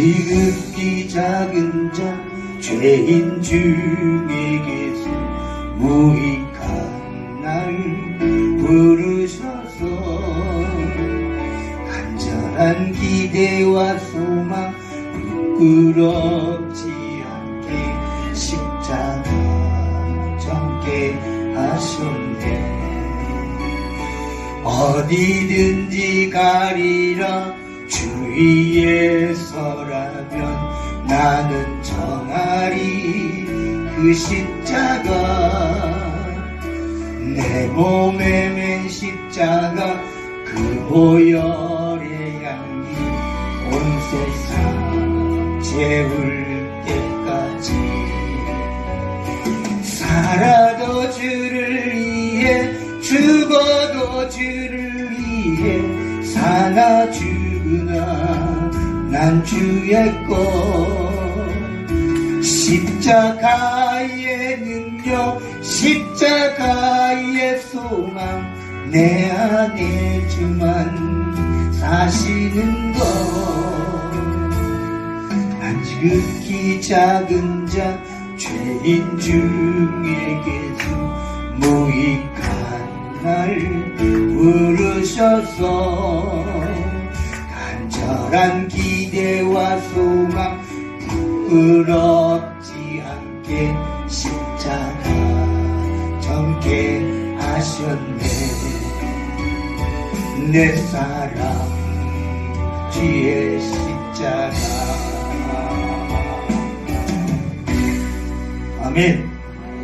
지극히 작은 자 죄인 중에게서 무익한 날 부르셔서. 간절한 기대와 소망 부끄럽지 않게 십자가 젊게 하셨네. 어디든지 가리라 주위에 서라면 나는 정하리. 그 십자가 내 몸에 맨 십자가 그 보혈의 향기 온 세상 채울 때까지. 살아도 주를 위해 죽어도 주를 위해 사나 죽으나 난 주의 것 십자가의 능력 십자가의 소망 내 안에 주만 사시는 것. 난 지극히 작은 자 죄인 중에게서 무익한 날 부르셔서 간절한 소망 부끄럽지 않게 십자가 젊게 하셨네. 내 사랑 주의 십자가. 아멘